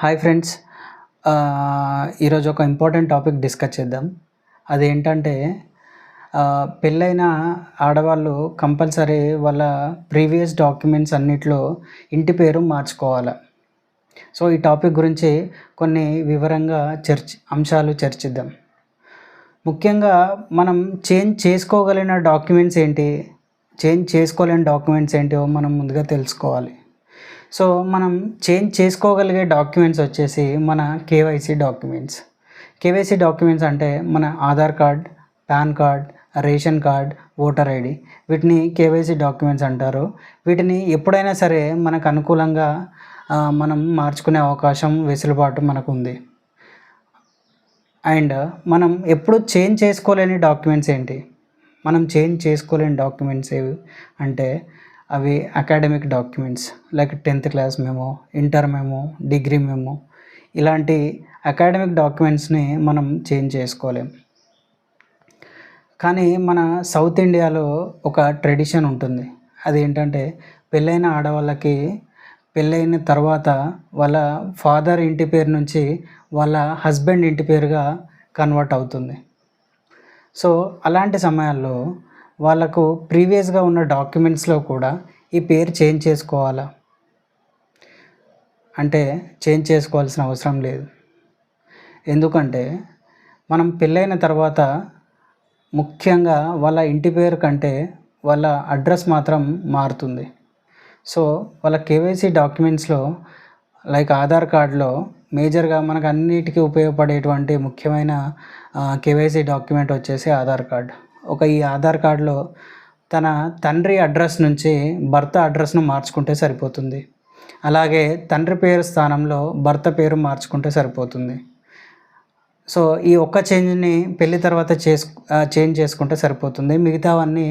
Hi friends ఈరోజు ఒక important topic discuss చేద్దాం. అదేంటంటే పెళ్ళైన ఆడవాళ్ళు కంపల్సరీ వాళ్ళ ప్రీవియస్ డాక్యుమెంట్స్ అన్నిట్లో ఇంటి పేరు మార్చుకోవాలి. సో ఈ టాపిక్ గురించి కొన్ని వివరంగా చర్చ అంశాలు చర్చిద్దాం. ముఖ్యంగా మనం చేంజ్ చేసుకోగలిగిన డాక్యుమెంట్స్ ఏంటి? చేంజ్ చేసుకోలేని డాక్యుమెంట్స్ ఏంటో మనం ముందుగా తెలుసుకోవాలి. సో మనం చేంజ్ చేసుకోగలిగే డాక్యుమెంట్స్ వచ్చేసి మన కేవైసీ డాక్యుమెంట్స్. కేవైసీ డాక్యుమెంట్స్ అంటే మన Aadhaar card PAN card ration card voter ID. వీటిని కేవైసీ డాక్యుమెంట్స్ అంటారు. వీటిని ఎప్పుడైనా సరే మనకు అనుకూలంగా మనం మార్చుకునే అవకాశం వెసులుబాటు మనకు ఉంది అండ్ మనం ఎప్పుడు చేంజ్ చేసుకోలేని డాక్యుమెంట్స్ ఏంటి? మనం చేంజ్ చేసుకోలేని డాక్యుమెంట్స్ ఏవి? అంటే అవి academic documents like tenth class మేము ఇంటర్ మేము డిగ్రీ మేము ఇలాంటి అకాడమిక్ డాక్యుమెంట్స్ని మనం చేంజ్ చేసుకోలేం. కానీ మన సౌత్ ఇండియాలో ఒక ట్రెడిషన్ ఉంటుంది. అదేంటంటే పెళ్ళైన ఆడవాళ్ళకి పెళ్ళైన తర్వాత వాళ్ళ ఫాదర్ ఇంటి పేరు నుంచి వాళ్ళ హస్బెండ్ ఇంటి పేరుగా కన్వర్ట్ అవుతుంది. సో అలాంటి సమయాల్లో వాళ్ళకు ప్రీవియస్గా ఉన్న డాక్యుమెంట్స్లో కూడా ఈ పేరు చేంజ్ చేసుకోవాలా? అంటే చేంజ్ చేసుకోవాల్సిన అవసరం లేదు. ఎందుకంటే మనం పెళ్ళైన తర్వాత ముఖ్యంగా వాళ్ళ ఇంటి పేరు కంటే వాళ్ళ అడ్రస్ మాత్రం మారుతుంది. సో వాళ్ళ కేవైసీ డాక్యుమెంట్స్లో లైక్ ఆధార్ కార్డులో మేజర్గా మనకు అన్నిటికీ ఉపయోగపడేటువంటి ముఖ్యమైన కేవైసీ డాక్యుమెంట్ వచ్చేసి ఆధార్ కార్డ్ ఒక ఈ ఆధార్ కార్డులో తన తండ్రి అడ్రస్ నుంచి భర్త అడ్రస్ను మార్చుకుంటే సరిపోతుంది. అలాగే తండ్రి పేరు స్థానంలో భర్త పేరు మార్చుకుంటే సరిపోతుంది. సో ఈ ఒక్క చేంజ్ని పెళ్ళి తర్వాత చేసు చేంజ్ చేసుకుంటే సరిపోతుంది. మిగతావన్నీ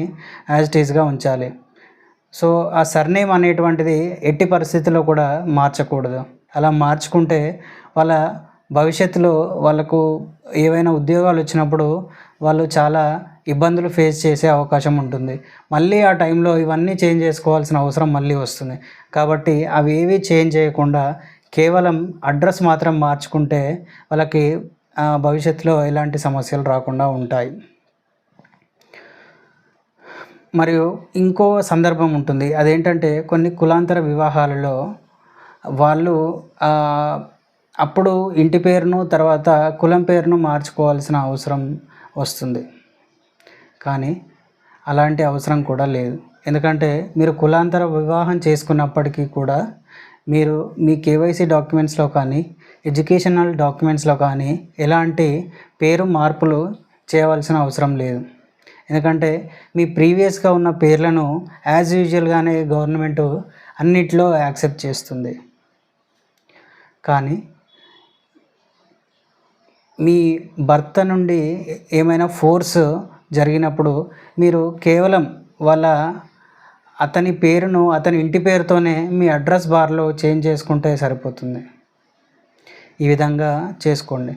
యాజ్ ఇట్ ఈజ్గా ఉంచాలి. సో ఆ సర్నేమ్ అనేటువంటిది ఎట్టి పరిస్థితిలో కూడా మార్చకూడదు. అలా మార్చుకుంటే వాళ్ళ భవిష్యత్తులో వాళ్ళకు ఏవైనా ఉద్యోగాలు వచ్చినప్పుడు వాళ్ళు చాలా ఇబ్బందులు ఫేస్ చేసే అవకాశం ఉంటుంది. మళ్ళీ ఆ టైంలో ఇవన్నీ చేంజ్ చేసుకోవాల్సిన అవసరం మళ్ళీ వస్తుంది. కాబట్టి అవి ఏవి చేంజ్ చేయకుండా కేవలం అడ్రస్ మాత్రం మార్చుకుంటే వాళ్ళకి భవిష్యత్తులో ఎలాంటి సమస్యలు రాకుండా ఉంటాయి. మరియు ఇంకో సందర్భం ఉంటుంది. అదేంటంటే కొన్ని కులాంతర వివాహాలలో వాళ్ళు అప్పుడు ఇంటి పేరును తర్వాత కులం పేరును మార్చుకోవాల్సిన అవసరం వస్తుంది. కానీ అలాంటి అవసరం కూడా లేదు. ఎందుకంటే మీరు కులాంతర వివాహం చేసుకున్నప్పటికీ కూడా మీరు మీ కేవైసీ డాక్యుమెంట్స్లో కానీ ఎడ్యుకేషనల్ డాక్యుమెంట్స్లో కానీ ఎలాంటి పేరు మార్పులు చేయవలసిన అవసరం లేదు. ఎందుకంటే మీ ప్రీవియస్గా ఉన్న పేర్లను యాజ్ యూజువల్గానే గవర్నమెంట్ అన్నిట్లో యాక్సెప్ట్ చేస్తుంది. కానీ మీ భర్త నుండి ఏమైనా ఫోర్స్ జరిగినప్పుడు మీరు కేవలం వాళ్ళ అతని పేరును అతని ఇంటి పేరుతోనే మీ అడ్రస్ బార్లో చేంజ్ చేసుకుంటే సరిపోతుంది. ఈ విధంగా చేసుకోండి.